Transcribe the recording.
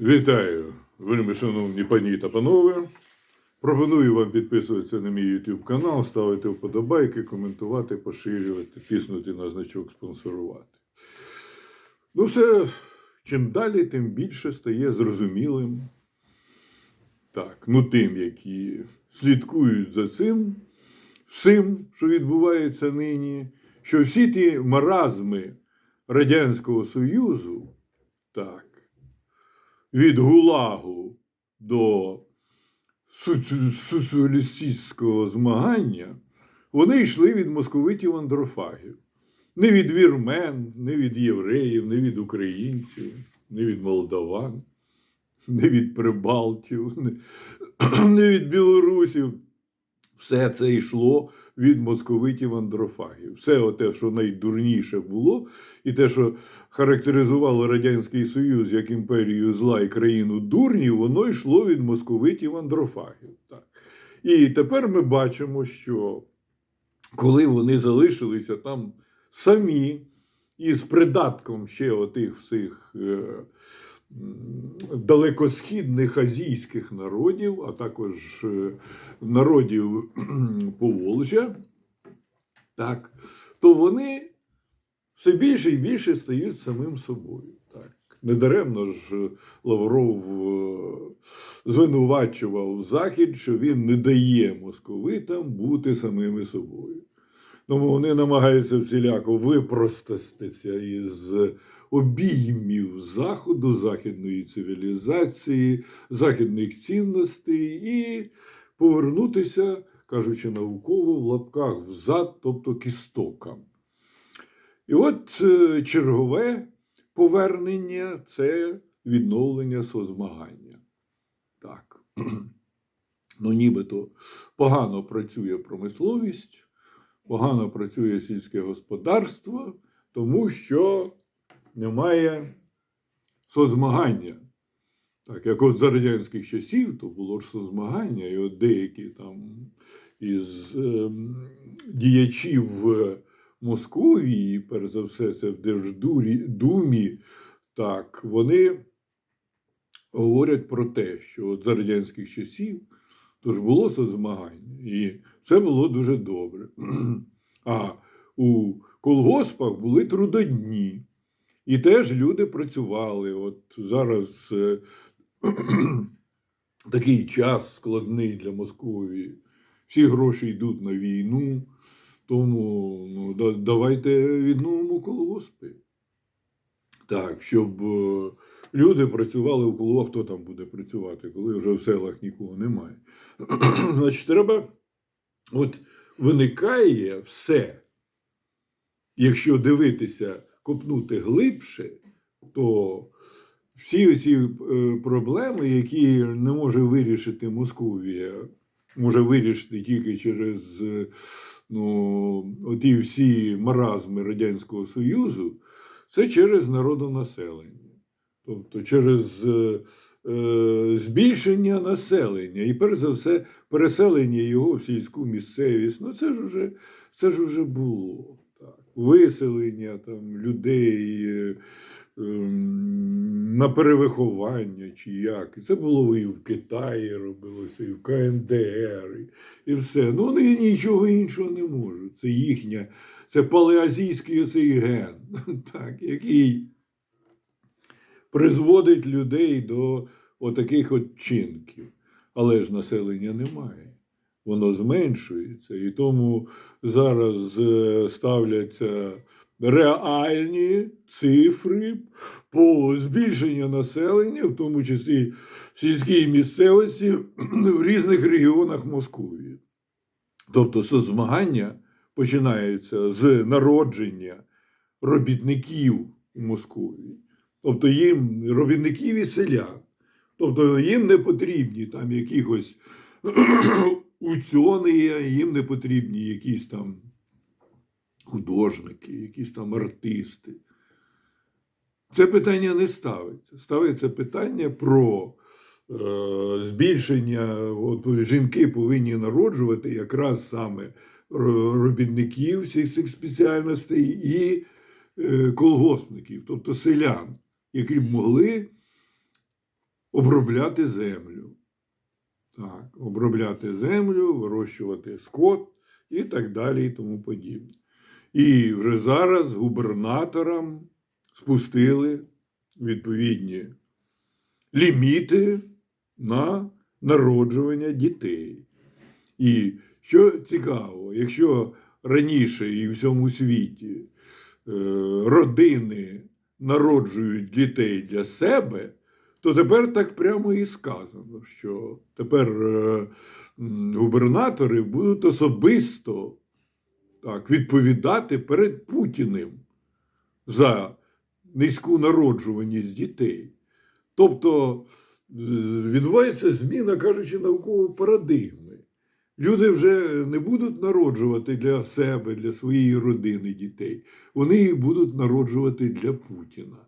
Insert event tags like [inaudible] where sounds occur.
Вітаю, вельми шановні пані та панове. Пропоную вам підписуватися на мій YouTube канал, ставити вподобайки, коментувати, поширювати, тиснути на значок спонсорувати. Ну, все, чим далі, тим більше стає зрозумілим. Так, ну тим, які слідкують за цим, всім, що відбувається нині, що всі ті маразми Радянського Союзу, так, від ГУЛАГу до соці- соціалістичного змагання, вони йшли від московитів андрофагів. Не від вірмен, не від євреїв, не від українців, не від молдаван, не від прибалтів, не, не від білорусів. Все це йшло від московитів андрофагів. Все те, що найдурніше було, і те, що характеризувало Радянський Союз як імперію зла і країну дурнів, воно йшло від московитів андрофагів. Так. І тепер ми бачимо, що коли вони залишилися там самі із придатком ще отих всіх. е, Далекосхідних азійських народів, а також е, народів Поволжя, так, то вони все більше і більше стають самим собою. Недаремно ж е, Лавров е, звинувачував Захід, що він не дає московитам бути самими собою. Тому вони намагаються всіляко випростатися із обіймів Заходу, західної цивілізації, західних цінностей і повернутися, кажучи науково, в лапках взад, тобто к істокам. І от е, чергове повернення це відновлення созмагання. Так. [clears throat] Ну, нібито погано працює промисловість, погано працює сільське господарство, тому що немає созмагання. Так, як от за радянських часів, то було ж созмагання, і от деякі там із ем, діячів е, Московії, перш за все, це в Держдурі Думі, так, вони говорять про те, що от за радянських часів то ж було созмагання, і все було дуже добре. [clears throat] А у колгоспах були трудодні. І теж люди працювали. От зараз е, [clears throat] такий час складний для Московії. Всі гроші йдуть на війну. Тому ну, да- давайте відновимо колгоспи. Так, щоб е, люди працювали у колгоспах, хто там буде працювати, коли вже в селах нікого немає. [clears throat] Значить, треба, от виникає все. Якщо дивитися, копнути глибше, то всі ці е, проблеми, які не може вирішити Московія, може вирішити тільки через е, ну, оті всі маразми Радянського Союзу, це через народонаселення. Тобто через е, е, збільшення населення і, перш за все, переселення його в сільську місцевість. Ну, це ж уже, це ж уже було. Виселення там, людей ем, на перевиховання чи як. І це було і в Китаї робилося, і в КНДР, і все. Ну, вони нічого іншого не можуть. Це їхня, це палеазійський оцей ген, [laughs] так, який призводить людей до отаких от чинків. Але ж населення немає. Воно зменшується. І тому зараз е, ставляться реальні цифри по збільшенню населення, в тому числі в сільській місцевості [clears throat] в різних регіонах Московії. Тобто соцзмагання починаються з народження робітників у Московії. Тобто їм робітників і селян. Тобто їм не потрібні там якихось учені, їм не потрібні якісь там художники, якісь там артисти. Це питання не ставиться. Ставиться питання про е, збільшення. От, жінки повинні народжувати якраз саме робітників всіх цих спеціальностей і е, колгоспників, тобто селян, які б могли обробляти землю. Так, обробляти землю, вирощувати скот і так далі, і тому подібне. І вже зараз губернаторам спустили відповідні ліміти на народжування дітей. І що цікаво, якщо раніше і в всьому світі е, родини народжують дітей для себе, то тепер так прямо і сказано, що тепер е, губернатори будуть особисто так, відповідати перед Путіним за низьку народжуваність дітей. Тобто відбувається зміна, кажучи, наукової парадигми. Люди вже не будуть народжувати для себе, для своєї родини дітей. Вони їх будуть народжувати для Путіна.